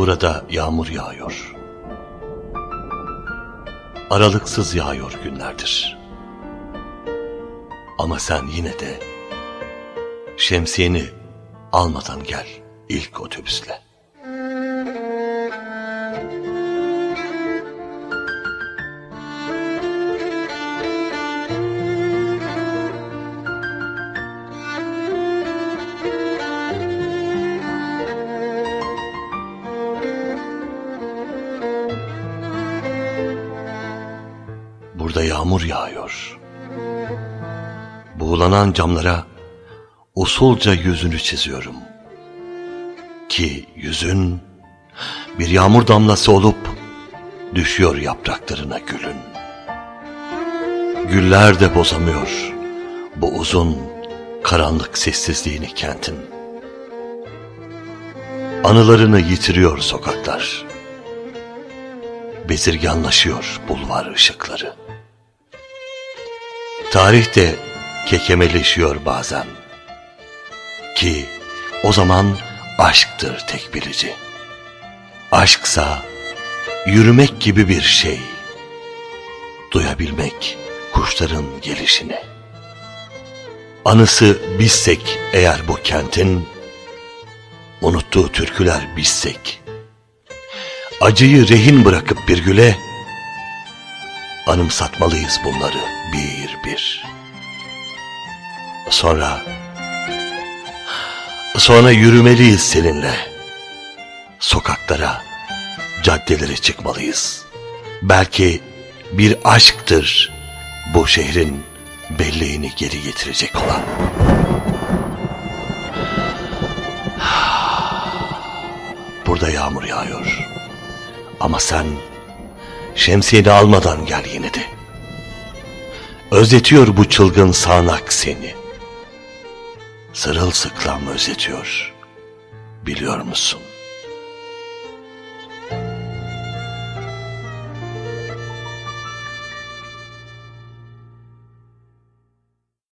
Burada yağmur yağıyor. Aralıksız yağıyor günlerdir. Ama sen yine de şemsiyeni almadan gel ilk otobüsle. Burada yağmur yağıyor. Buğulanan camlara usulca yüzünü çiziyorum. Ki yüzün bir yağmur damlası olup düşüyor yapraklarına gülün. Güller de bozamıyor bu uzun karanlık sessizliğini kentin. Anılarını yitiriyor sokaklar. Bezirganlaşıyor bulvar ışıkları. Tarih de kekemeleşiyor bazen. Ki o zaman aşktır tek bilici. Aşksa yürümek gibi bir şey. Duyabilmek kuşların gelişini. Anısı bizsek eğer bu kentin, unuttuğu türküler bizsek. Acıyı rehin bırakıp bir güle, anımsatmalıyız bunları bir bir. Sonra, sonra yürümeliyiz seninle. Sokaklara, caddelere çıkmalıyız. Belki bir aşktır bu şehrin belleğini geri getirecek olan. Burada yağmur yağıyor. Ama sen şemsiyeni almadan gel Özletiyor bu çılgın sağanak seni. Sırılsıklam özletiyor. Biliyor musun?